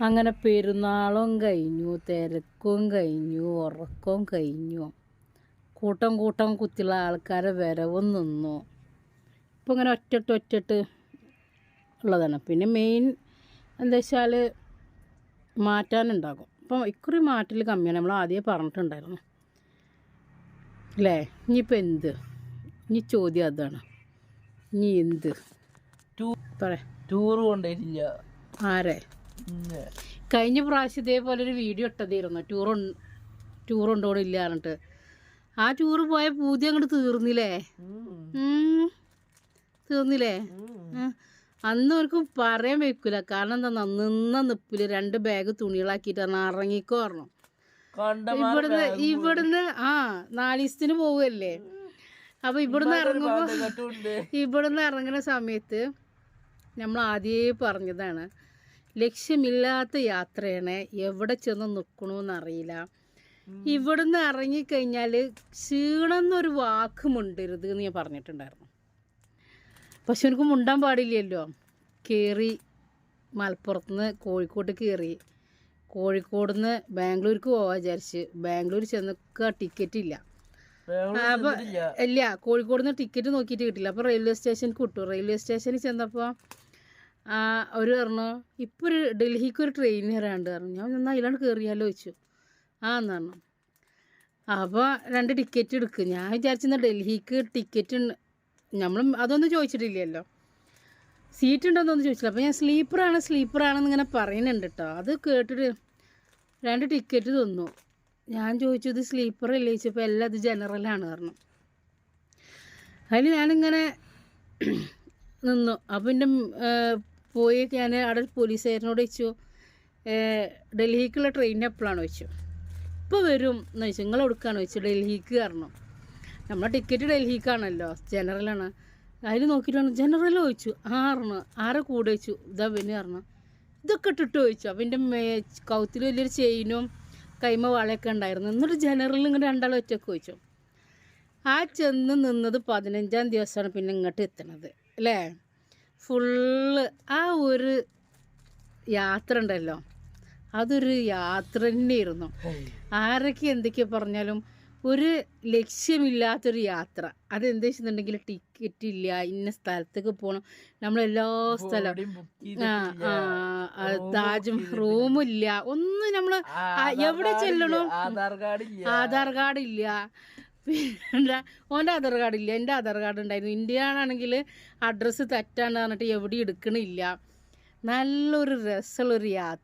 അങ്ങനെ പെരുന്നാളും കഴിഞ്ഞു തിരക്കും കഴിഞ്ഞു ഉറക്കവും കഴിഞ്ഞു. കൂട്ടം കൂട്ടം കുത്തിയുള്ള ആൾക്കാരെ വരവും നിന്നു. ഇപ്പം ഇങ്ങനെ ഒറ്റട്ട് ഒറ്റട്ട് ഉള്ളതാണ്. പിന്നെ മെയിൻ എന്താ വെച്ചാൽ മാറ്റാനുണ്ടാകും. ഇപ്പം ഇക്കുറി മാറ്റൽ കമ്മിയാണ്. നമ്മൾ ആദ്യമേ പറഞ്ഞിട്ടുണ്ടായിരുന്നു. അല്ലേ? ഇനിയിപ്പോൾ എന്ത്? ഇനി ചോദ്യം അതാണ്. ഇനി എന്ത്? ടൂ പറ. ടൂർ കൊണ്ടുപോയിട്ടില്ല ആരെ? കഴിഞ്ഞ പ്രാവശ്യം ഇതേപോലെ ഒരു വീഡിയോ ഇട്ടതായിരുന്നു. ടൂർ ടൂർ ഇല്ല പറഞ്ഞിട്ട്. ആ ടൂർ പോയ പൂതി അങ്ങോട്ട് തീർന്നില്ലേ? തീർന്നില്ലേ? അന്ന് അവർക്ക് പറയാൻ വെക്കൂല. കാരണം എന്താ? നിന്ന നിപ്പിൽ രണ്ട് ബാഗ് തുണികളാക്കിയിട്ട് പറഞ്ഞാൽ ഇറങ്ങിക്കോ പറഞ്ഞു. ഇവിടുന്ന് ഇവിടുന്ന് ആ നാലീസത്തിന് പോവുകയല്ലേ അപ്പൊ ഇവിടുന്ന് ഇറങ്ങുമ്പോ ഇവിടുന്ന് ഇറങ്ങുന്ന സമയത്ത് നമ്മൾ ആദ്യമേ പറഞ്ഞതാണ്. ലക്ഷ്യമില്ലാത്ത യാത്രയാണ് എവിടെ ചെന്ന് നിൽക്കണമെന്നറിയില്ല ഇവിടുന്ന് ഇറങ്ങിക്കഴിഞ്ഞാൽ ക്ഷീണം എന്നൊരു വാക്ക് മുണ്ടരുത് എന്ന് ഞാൻ പറഞ്ഞിട്ടുണ്ടായിരുന്നു. പക്ഷെ എനിക്ക് മുണ്ടാൻ പാടില്ലല്ലോ. കയറി മലപ്പുറത്തുനിന്ന് കോഴിക്കോട്ട് കയറി കോഴിക്കോട് നിന്ന് ബാംഗ്ലൂർക്ക് പോവാ വിചാരിച്ച്. ബാംഗ്ലൂർ ചെന്നൊക്കെ ടിക്കറ്റ് ഇല്ല അപ്പൊ ഇല്ല കോഴിക്കോട് നിന്ന് ടിക്കറ്റ് നോക്കിയിട്ട് കിട്ടില്ല. അപ്പോൾ റെയിൽവേ സ്റ്റേഷനിൽ കിട്ടും. റെയിൽവേ സ്റ്റേഷനിൽ ചെന്നപ്പോൾ അവർ പറഞ്ഞു ഇപ്പോൾ ഒരു ഡൽഹിക്ക് ഒരു ട്രെയിൻ വരാണ്ട് പറഞ്ഞു. ഞാൻ എന്നാൽ അതിലാണ് കയറിയാലോ ചോദിച്ചു. ആ എന്ന് പറഞ്ഞു. അപ്പോൾ രണ്ട് ടിക്കറ്റ് എടുക്കും. ഞാൻ വിചാരിച്ചെന്നാ ഡൽഹിക്ക് ടിക്കറ്റ് നമ്മൾ അതൊന്നും ചോദിച്ചിട്ടില്ലല്ലോ. സീറ്റ് ഉണ്ടോയെന്നൊന്നും ചോദിച്ചില്ല. അപ്പോൾ ഞാൻ സ്ലീപ്പറാണ് സ്ലീപ്പറാണെന്ന് ഇങ്ങനെ പറയുന്നുണ്ട് കേട്ടോ അത് കേട്ടിട്ട് രണ്ട് ടിക്കറ്റ് തന്നു. ഞാൻ ചോദിച്ചു ഇത് സ്ലീപ്പർ അല്ലേ? ചോദിച്ചപ്പോൾ എല്ലാം ഇത് ജനറലാണ് പറഞ്ഞു. അതിൽ ഞാനിങ്ങനെ നിന്നു. അപ്പം എന്റെ പോയി ഞാൻ അവിടെ പോലീസുകാരനോട് "ഏ, ഡൽഹിക്കുള്ള ട്രെയിൻ എപ്പോഴാണ് ചോദിച്ചു. ഇപ്പോൾ വരും എന്ന് ചോദിച്ചു. നിങ്ങൾ എടുക്കുകയാണ് ചോദിച്ചു. ഡൽഹിക്ക് കാരണം നമ്മളെ ടിക്കറ്റ് ഡൽഹിക്കാണല്ലോ. ജനറലാണ് അതിൽ നോക്കിയിട്ടാണ് ജനറൽ ചോദിച്ചു. ആറിന് ആരെ കൂടെ ചോദിച്ചു. ഇതാ പിന്നെ പറഞ്ഞു. ഇതൊക്കെ ഇട്ടിട്ട് ചോദിച്ചു. അപ്പം എന്റെ മേ കൗത്തിൽ വലിയൊരു ചെയിനും കൈമ വളയൊക്കെ ഉണ്ടായിരുന്നു. എന്നിട്ട് ജനറൽ ഇങ്ങനെ രണ്ടാൾ ഒറ്റയ്ക്ക് ചോദിച്ചു. ആ ചെന്ന് നിന്നത് പതിനഞ്ചാം ദിവസമാണ് പിന്നെ ഇങ്ങോട്ട് എത്തണത്. അല്ലേ? ഫുള്ള് ആ ഒരു യാത്ര ഉണ്ടല്ലോ. അതൊരു യാത്ര തന്നെയായിരുന്നു. ആരൊക്കെ എന്തൊക്കെ പറഞ്ഞാലും ഒരു ലക്ഷ്യമില്ലാത്തൊരു യാത്ര. അതെന്താ വെച്ചിട്ടുണ്ടെങ്കിൽ ടിക്കറ്റ് ഇല്ല ഇന്ന സ്ഥലത്തേക്ക് പോകണം നമ്മളെല്ലാ സ്ഥലം ആ ആ ആ, താജ് റൂമില്ല ഒന്നും നമ്മൾ എവിടെ ചെല്ലണം? ആധാർ കാർഡ് ഇല്ല. പിന്നെ ഓന്റെ ആധാർ കാർഡ് ഇല്ല? എന്റെ ആധാർ കാർഡ് ഉണ്ടായിരുന്നു. ഇന്ത്യയാണെങ്കിൽ അഡ്രസ്സ് തെറ്റാണ് പറഞ്ഞിട്ട് എവിടെ എടുക്കണില്ല. നല്ലൊരു രസമുള്ളൊരു യാത്ര.